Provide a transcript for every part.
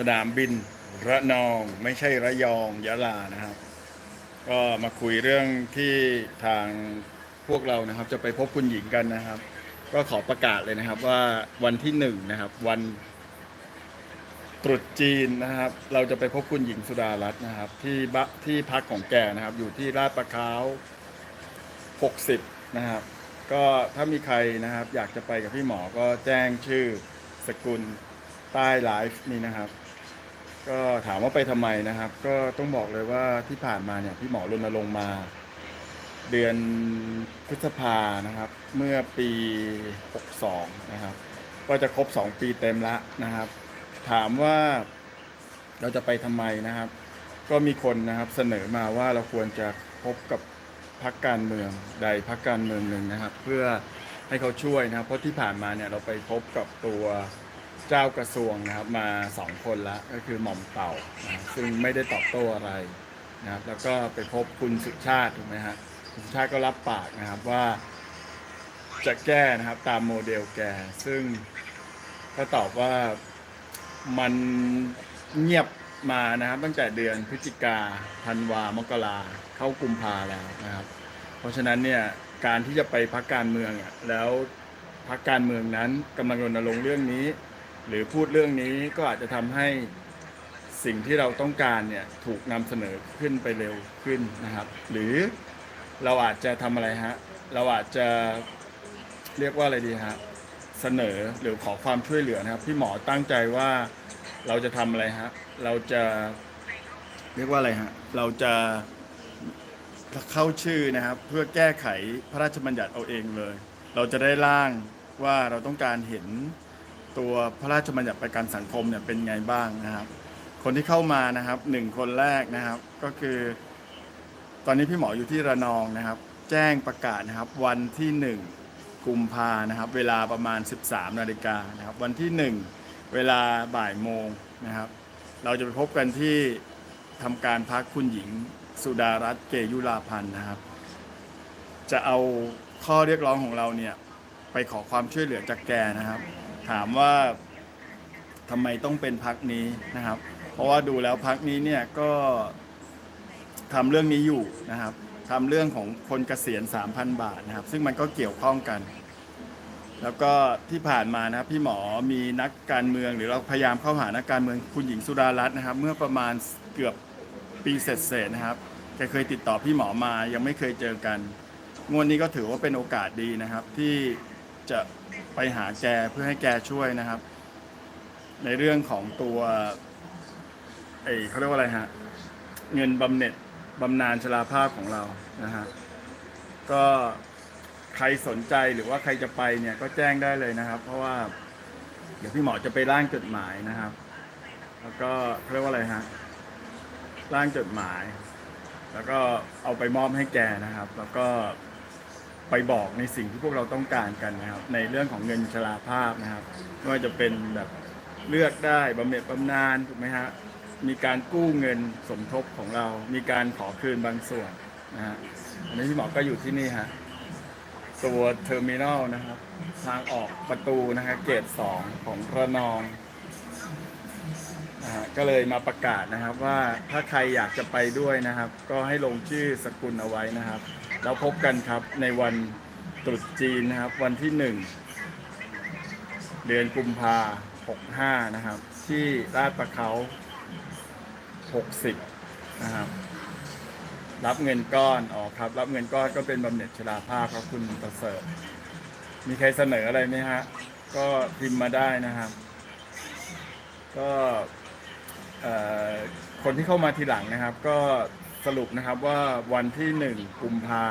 สนามบินระนองไม่ใช่ระยองยะลานะครับ ก็มาคุยเรื่องที่ทางพวกเรานะครับ จะไปพบคุณหญิงกันนะครับ ก็ขอประกาศเลยนะครับว่าวันที่หนึ่งนะครับ วันตรุษจีนนะครับ เราจะไปพบคุณหญิงสุดารัตน์นะครับ ที่บะที่พักของแกนะครับ อยู่ที่ลาดประเขา60 นะครับ ก็ถ้ามีใครนะครับ อยากจะไปกับพี่หมอก็แจ้งชื่อสกุลใต้ไลฟ์นี้นะครับ ก็ถามว่าไปทำไมนะครับ ก็ต้องบอกเลยว่าที่ผ่านมาเนี่ยพี่หมอรณรงค์มา เดือนพฤษภานะครับ เมื่อปี 62 นะครับ ก็จะครบ 2 ปีเต็มละนะครับ ถามว่าเราจะไปทำไมนะครับ ก็มีคนนะครับเสนอมาว่าเราควรจะพบกับพักการเมืองใดพักการเมืองหนึ่งนะครับ เพื่อให้เขาช่วยนะครับ เพราะที่ผ่านมาเนี่ยเราไปพบกับตัว เจ้ากระทรวงนะครับมาสองคนละก็คือหม่อมเต่านะซึ่งไม่ได้ตอบโต้อะไรนะครับแล้วก็ไปพบคุณสุชาติถูกไหมฮะคุณสุชาติก็รับปากนะครับว่าจะแก้นะครับตามโมเดลแกซึ่งก็ตอบว่ามันเงียบมานะครับตั้งแต่เดือนพฤศจิกาธันวามกราเข้ากุมภาแล้วนะครับ เพราะฉะนั้นเนี่ยการที่จะไปพักการเมืองอะแล้วพักการเมืองนั้นกำลังรณรงค์เรื่องนี้ หรือพูดเรื่องนี้ก็อาจจะทำให้สิ่งที่เราต้องการเนี่ยถูกนำเสนอขึ้นไปเร็วขึ้นนะครับ หรือเราอาจจะทำอะไรฮะเราอาจจะเรียกว่าอะไรดีฮะเสนอหรือขอความช่วยเหลือนะครับพี่หมอตั้งใจว่าเราจะทำอะไรฮะเราจะเรียกว่าอะไรฮะเราจะเข้าชื่อนะครับ เพื่อแก้ไขพระราชบัญญัติเอาเองเลย เราจะได้ร่างว่าเราต้องการเห็น ตัวพระราชบัญญัติประกันสังคมเนี่ยเป็นไงบ้างนะครับ คนที่เข้ามานะครับหนึ่งคนแรกนะครับ ก็คือ ตอนนี้พี่หมออยู่ที่ระนองนะครับ แจ้งประกาศนะครับ วันที่หนึ่งกุมภานะครับ เวลาประมาณ 13นาฬิกานะครับ วันที่หนึ่งเวลาบ่ายโมงนะครับ เราจะไปพบกันที่ทำการพักคุณหญิงสุดารัตน์เกยุราพันธ์นะครับ จะเอาข้อเรียกร้องของเราเนี่ยไปขอความช่วยเหลือจากแกนะครับ ถามว่าทำไมต้องเป็นพักนี้นะครับ เพราะว่าดูแล้วพักนี้เนี่ยก็ทำเรื่องนี้อยู่นะครับทำเรื่องของคนเกษียณ 3,000 บาทนะครับ ซึ่งมันก็เกี่ยวข้องกัน แล้วก็ที่ผ่านมานะครับพี่หมอมีนักการเมืองหรือเราพยายามเข้าหานักการเมืองคุณหญิงสุดารัตน์นะครับ เมื่อประมาณเกือบปีเศษๆนะครับแกเคยติดต่อพี่หมอมายังไม่เคยเจอกันงวดนี้ก็ถือว่าเป็นโอกาสดีนะครับ ที่ จะไปหาแกเพื่อให้แกช่วยนะครับ ในเรื่องของตัวเอ้เขาเรียกว่าอะไรฮะเงินบำเหน็จบำนาญชราภาพของเรานะฮะก็ใครสนใจหรือว่าใครจะไปเนี่ยก็แจ้งได้เลยนะครับ เพราะว่า เดี๋ยวพี่หมอจะไปร่างจดหมายนะครับ แล้วก็เขาเรียกว่าอะไรฮะร่างจดหมาย แล้วก็เอาไปมอบให้แกนะครับ แล้วก็ ไปบอกในสิ่งที่พวกเราต้องการกันนะครับ ในเรื่องของเงินชราภาพนะครับไม่ว่าจะเป็นแบบเลือกได้บำเหน็จบำนาญถูกไหมฮะมีการกู้เงินสมทบของเรา มีการขอคืนบางส่วนนะฮะอันนี้พี่หมอก็อยู่ที่นี่ฮะตัวเทอร์มินอลนะครับ ทางออกประตูนะฮะเกตสองของระนอง นะฮะก็เลยมาประกาศนะครับว่าถ้าใครอยากจะไปด้วยนะครับ ก็ให้ลงชื่อสกุลเอาไว้นะครับ แล้วพบกันครับในวันตรุษจีนนะครับ วันที่หนึ่งเดือนกุมภาหกห้านะครับ ที่ลาดประเขาหกสิบนะครับ รับเงินก้อนอ๋อครับ รับเงินก้อนก็เป็นบำเหน็จชราภาพครับคุณประเสริฐมีใครเสนออะไรไหมฮะ ก็พิมพ์มาได้นะครับ ก็ คนที่เข้ามาทีหลังนะครับ ก็สรุปนะครับว่าวันที่หนึ่งกุมภา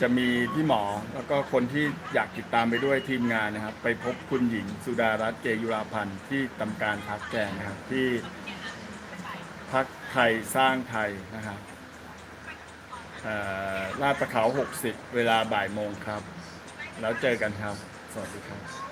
จะมีพี่หมอแล้วก็คนที่อยากติดตามไปด้วยทีมงานนะครับ ไปพบคุณหญิงสุดารัตน์เกยุราพันธ์ที่ทำการพักแกงนะครับ ที่พักไทยสร้างไทยนะครับลาดประเขา 60 เวลาบ่ายโมงครับ แล้วเจอกันครับ สวัสดีครับ